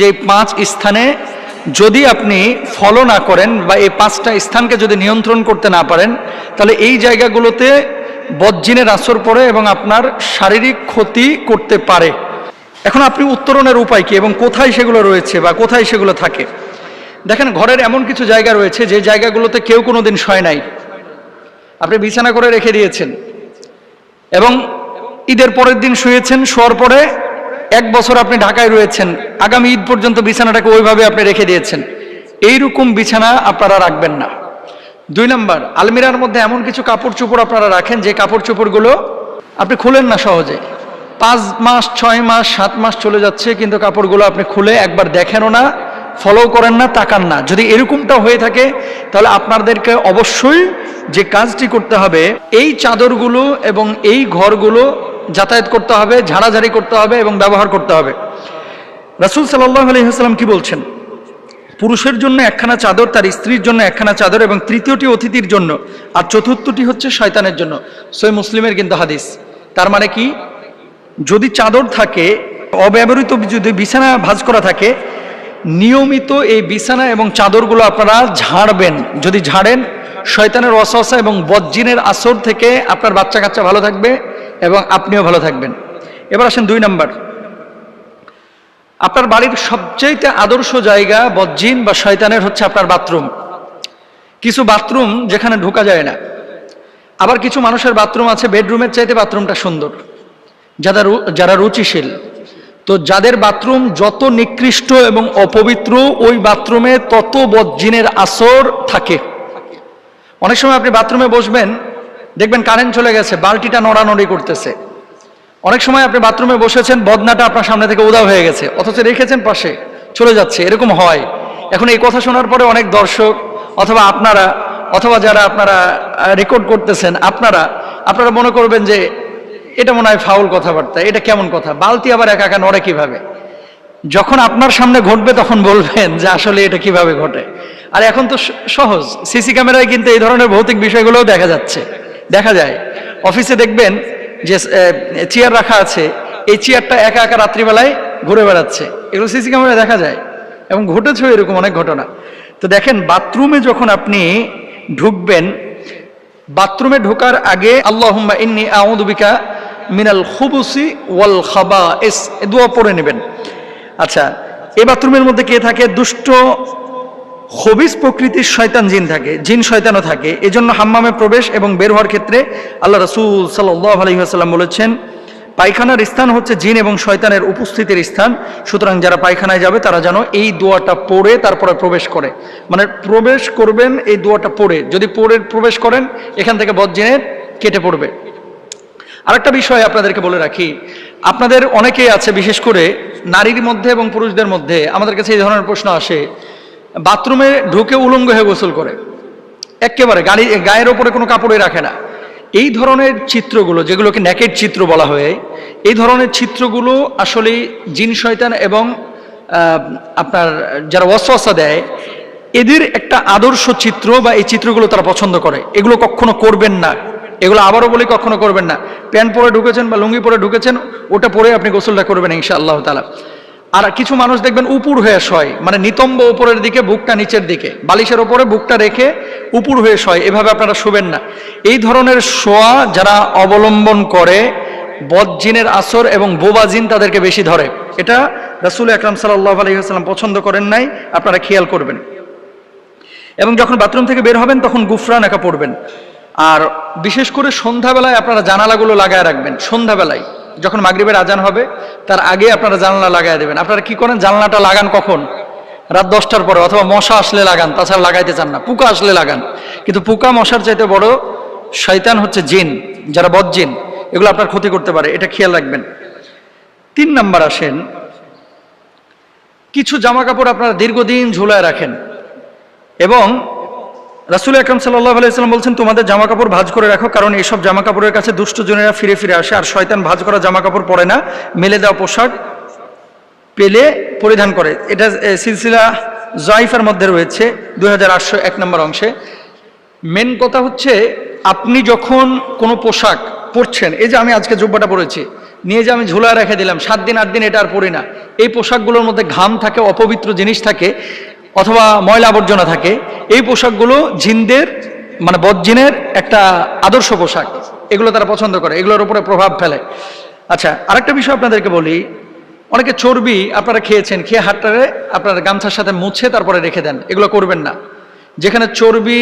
যে পাঁচ স্থানে যদি আপনি ফলো না করেন বা এই পাঁচটা স্থানকে যদি নিয়ন্ত্রণ করতে না পারেন, তাহলে এই জায়গাগুলোতে বজ্জিনের আসর পড়ে এবং আপনার শারীরিক ক্ষতি করতে পারে। এখন আপনি উত্তরণের উপায় কি এবং কোথায় সেগুলো রয়েছে বা কোথায় সেগুলো থাকে? দেখেন, ঘরের এমন কিছু জায়গা রয়েছে যে জায়গাগুলোতে কেউ কোনো দিন শয় নাই। আপনি বিছানা করে রেখে দিয়েছেন এবং ঈদের পরের দিন শুয়েছেন, শোয়ার পরে এক বছর আপনি ঢাকায় রয়েছেন, আগামী ঈদ পর্যন্ত বিছানাটাকে ওইভাবে আপনি রেখে দিয়েছেন। এইরকম বিছানা আপনারা রাখবেন না। দুই নাম্বার, আলমিরার মধ্যে এমন কিছু কাপড় চোপড় আপনারা রাখেন যে কাপড় চোপড়গুলো আপনি খুলেন না সহজে। পাঁচ মাস, ছয় মাস, সাত মাস চলে যাচ্ছে, কিন্তু কাপড়গুলো আপনি খুলে একবার দেখেনও না ফলো করেন না, তাকান না। যদি এরকমটা হয়ে থাকে, তাহলে আপনাদেরকে অবশ্যই যে কাজটি করতে হবে, এই চাদরগুলো এবং এই ঘরগুলো যাতায়াত করতে হবে, ঝাড়াঝাড়ি করতে হবে এবং ব্যবহার করতে হবে। রাসুল সাল্লাহ আলহিহাস্লাম কি বলছেন? পুরুষের জন্য একখানা চাদর, তার স্ত্রীর জন্য একখানা চাদর এবং তৃতীয়টি অতিথির জন্য, আর চতুর্থটি হচ্ছে শয়তানের জন্য। সই মুসলিমের কিন্তু হাদিস। তার মানে কি? যদি চাদর থাকে, অব্যবহৃত যদি বিছানা ভাঁজ করা থাকে, নিয়মিত এই বিছানা এবং চাদরগুলো আপনারা ঝাড়বেন। যদি ঝাড়েন, শয়তানের অসহসা এবং বজ্জিনের আসর থেকে আপনার বাচ্চা কাচ্চা ভালো থাকবে এবং আপনিও ভালো থাকবেন। এবার আসেন দুই নাম্বার। আপনার বাড়ির সবচেয়ে আদর্শ জায়গা বজ্জিন বা শয়তানের হচ্ছে আপনার বাথরুম। কিছু বাথরুম যেখানে ঢোকা যায় না। আবার কিছু মানুষের বাথরুম আছে, বেডরুমের চাইতে বাথরুমটা সুন্দর। যারা যারা রুচিশীল। তো যাদের বাথরুম যত নিকৃষ্ট এবং অপবিত্র, ওই বাথরুমে তত বজ্জিনের আসর থাকে। অনেক সময় আপনি বাথরুমে বসবেন দেখবেন কারেন্ট চলে গেছে, বালতিটা নড়ানড়ি করতেছে। অনেক সময় আপনি বাথরুমে বসেছেন, বদনাটা আপনার সামনে থেকে উদাও হয়ে গেছে, অথচ রেখেছেন পাশে, চলে যাচ্ছে, এরকম হয়। এখন এই কথা শোনার পরে অনেক দর্শক, অথবা আপনারা, অথবা যারা আপনারা রেকর্ড করতেছেন, আপনারা আপনারা মনে করবেন যে এটা মনে হয় ফাউল কথাবার্তা, এটা কেমন কথা? বালতি আবার একা একা নড়ে কীভাবে? যখন আপনার সামনে ঘটবে তখন বলবেন যে আসলে এটা কীভাবে ঘটে। আর এখন তো সহজ সিসি ক্যামেরায় কিন্তু এই ধরনের ভৌতিক বিষয়গুলোও দেখা যাচ্ছে। দেখা যায়। অফিসে দেখবেন যে চেয়ার রাখা আছে, এই চেয়ারটা একা একা রাত্রিবেলায় ঘুরে বেড়াচ্ছে। এগুলো সিসি ক্যামেরায় দেখা যায়। এবং ঘটেছেও এরকম অনেক ঘটনা। তো দেখেন, বাথরুমে যখন আপনি ঢুকবেন, বাথরুমে ঢোকার আগে আল্লাহুম্মা ইন্নি আউযু বিকা মিনাল খুবুসি ওয়াল খাবা এস দোয়া পড়ে নেবেন। আচ্ছা এই বাথরুমের মধ্যে কে থাকে? দুষ্ট খবিস প্রকৃতির শয়তান জিন থাকে, জিন শয়তানও থাকে। এজন্য হাম্মামে প্রবেশ এবং বের হওয়ার ক্ষেত্রে আল্লাহ রসুল সাল্লাহ আলহিহাসাল্লাম বলেছেন, পায়খানার স্থান হচ্ছে জিন এবং শয়তানের উপস্থিতির স্থান। সুতরাং যারা পায়খানায় যাবে, তারা যেন এই দোয়াটা পড়ে তারপরে প্রবেশ করে। মানে প্রবেশ করবেন, এই দোয়াটা পড়ে। যদি পড়ে, প্রবেশ করেন, এখান থেকে বজ্জিনের কেটে পড়বে। আরেকটা বিষয় আপনাদেরকে বলে রাখি, আপনাদের অনেকেই আছে, বিশেষ করে নারীর মধ্যে এবং পুরুষদের মধ্যে, আমাদের কাছে এই ধরনের প্রশ্ন আসে বাথরুমে ঢুকে উলঙ্গ হয়ে গোসল করে। একেবারে গাড়ি, গায়ের ওপরে কোনো কাপড়ে রাখে না। এই ধরনের চিত্রগুলো, যেগুলোকে ন্যাকেট চিত্র বলা হয়, এই ধরনের চিত্রগুলো আসলে জিন শয়তান এবং আপনার যারা ওয়াসওয়াসা দেয়, এদের একটা আদর্শ চিত্র বা এই চিত্রগুলো তারা পছন্দ করে। এগুলো কখনো করবেন না। এগুলো আবারও বলি, কখনো করবেন না। প্যান্ট পরে ঢুকেছেন বা লুঙ্গি পরে ঢুকেছেন, ওটা পরে আপনি গোসলটা করবেন ইনশা আল্লাহ তালা আর কিছু মানুষ দেখবেন উপুর হয়ে শয় মানে নিতম্ব উপরের দিকে, বুকটা নিচের দিকে। বালিশের ওপরে বুকটা রেখে উপুর হয়ে শয়, এভাবে আপনারা শোবেন না। এই ধরনের শোয়া যারা অবলম্বন করে বদজিনের আসর এবং বোবাজিন তাদেরকে বেশি ধরে। এটা রাসুল আকরাম সাল্লাহ আলহিহাস্লাম পছন্দ করেন নাই, আপনারা খেয়াল করবেন। এবং যখন বাথরুম থেকে বের হবেন, তখন গুফরান একা পড়বেন। আর বিশেষ করে সন্ধ্যাবেলায় আপনারা জানালাগুলো লাগায় রাখবেন, সন্ধ্যাবেলায়। যখন মাগরিবের আজান হবে, তার আগে আপনারা জানলা লাগায় দেবেন। আপনারা কি করেন? জানলাটা লাগান কখন? রাত দশটার পরে, অথবা মশা আসলে লাগান, তাছাড়া লাগাইতে চান না। পোকা আসলে লাগান। কিন্তু পোকা মশার চাইতে বড় শয়তান হচ্ছে জিন, যারা বদজিন, এগুলো আপনার ক্ষতি করতে পারে, এটা খেয়াল রাখবেন। তিন নাম্বার আসেন, কিছু জামা কাপড় আপনারা দীর্ঘদিন ঝুলায় রাখেন এবং রাসুল আকরম সাল্লাহ আলাইসাল্লাম বলছেন, তোমাদের জামা কাপড় ভাজ করে রাখো, কারণ এইসব জামা কাপড়ের কাছে দুষ্টজনেরা ফিরে ফিরে আসে, আর শয়তান ভাজ করা জামা কাপড় পরে না, মেলে দেওয়া পোশাক পেলে পরিধান করে। এটা সিলসিলা জয়ফের মধ্যে রয়েছে, দুই এক নম্বর অংশে। মেন কথা হচ্ছে, আপনি যখন কোনো পোশাক পরছেন, এই যে আমি আজকে জুব্বাটা পরেছি, নিয়ে যে আমি ঝুলায় রেখে দিলাম, সাত দিন, আট দিন এটা আর পরি না। এই পোশাকগুলোর মধ্যে ঘাম থাকে, অপবিত্র জিনিস থাকে, অথবা ময়লা আবর্জনা থাকে এই পোশাকগুলো জিনদের মানে বদজিনের একটা আদর্শ পোশাক। এগুলো তারা পছন্দ করে, এগুলোর উপরে প্রভাব ফেলে। আচ্ছা আরেকটা বিষয় আপনাদেরকে বলি। অনেকে চর্বি আপনারা খেয়েছেন, খেয়ে হাতটারে আপনার গামছার সাথে মুছে তারপরে রেখে দেন, এগুলো করবেন না। যেখানে চর্বি,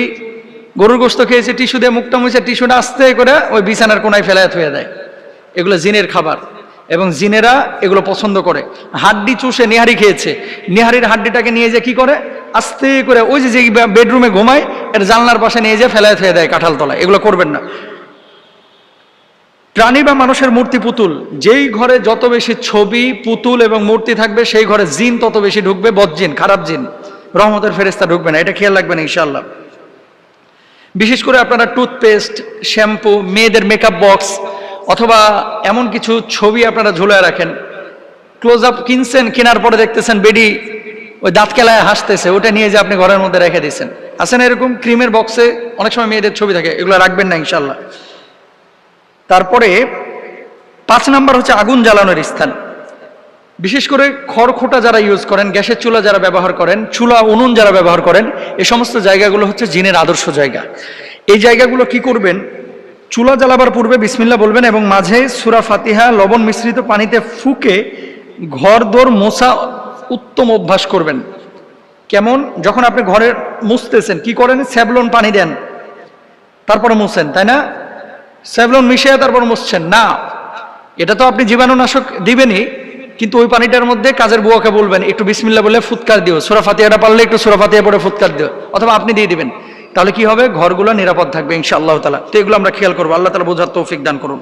গরুর গোস্ত খেয়েছে, টিস্যু দিয়ে মুখটা মুছে টিস্যুটা আস্তে করে ওই বিছানার কোনায় ফেলায় থুয়ে দেয়। এগুলো জিনের খাবার এবং জিনেরা এগুলো পছন্দ করে। হাড্ডি চুষে নিহারি খেয়েছে। নিহারির হাড্ডিটাকে নিয়ে যে কি করে? আস্তে করে ওই যে বেডরুমে ঘুমায়, এটা জানলার পাশে নিয়ে যেয়ে ফেলায় থুয়ে দেয় কাঁঠাল তলায়। এগুলো করবেন না। প্রাণী বা মানুষের মূর্তি পুতুল, যেই ঘরে যত বেশি ছবি, পুতুল এবং মূর্তি থাকবে, সেই ঘরে জিন তত বেশি ঢুকবে বদজিন খারাপ জিন। রহমতের ফেরেস্তা ঢুকবে না, এটা খেয়াল রাখবেন ইনশাল্লাহ বিশেষ করে আপনারা টুথপেস্ট, শ্যাম্পু, মেয়েদের মেকআপ বক্স অথবা এমন কিছু ছবি আপনারা ঝুলায় রাখেন। ক্লোজ আপ কিনছেন, কেনার পরে দেখতেছেন বেডি ওই দাঁত কেলায় হাসতেছে ওটা নিয়ে যে আপনি ঘরের মধ্যে রেখে দিয়েছেন। না এরকম ক্রিমের বক্সে অনেক সময় মেয়েদের ছবি থাকে, এগুলো রাখবেন না ইনশাল্লাহ তারপরে পাঁচ নাম্বার হচ্ছে আগুন জ্বালানোর স্থান। বিশেষ করে খড়খোটা যারা ইউজ করেন, গ্যাসের চুলা যারা ব্যবহার করেন, চুলা উনুন যারা ব্যবহার করেন, এ সমস্ত জায়গাগুলো হচ্ছে জিনের আদর্শ জায়গা। এই জায়গাগুলো কি করবেন? চুলা জ্বালাবার পূর্বে বিসমিল্লা বলবেন এবং মাঝে সুরা ফাতিহা, লবণ মিশ্রিত পানিতে ফুকে ঘর দোর মোছা উত্তম অভ্যাস করবেন। কেমন? যখন আপনি ঘরে মুছতেছেন, কি করেন? স্যাবলন পানি দেন। তারপরে মুছেন, তাই না? স্যাভলন মিশিয়ে তারপর মুছছেন। না, এটা তো আপনি জীবাণুনাশক দিবেনই, কিন্তু ওই পানিটার মধ্যে কাজের বুয়াকে বলবেন, একটু বিসমিল্লা বলে ফুৎকার দিও। সুরাফাতিয়াটা পারলে একটু সুরাফাতিয়া পরে ফুৎকার দিও, অথবা আপনি দিয়ে দিবেন। তাহলে কি হবে? ঘরগুলো নিরাপদ থাকবে ইনশাআল্লাহ তালা তো এগুলো আমরা খেয়াল করব। আল্লাহ তালা বোঝার তৌফিক দান করুন।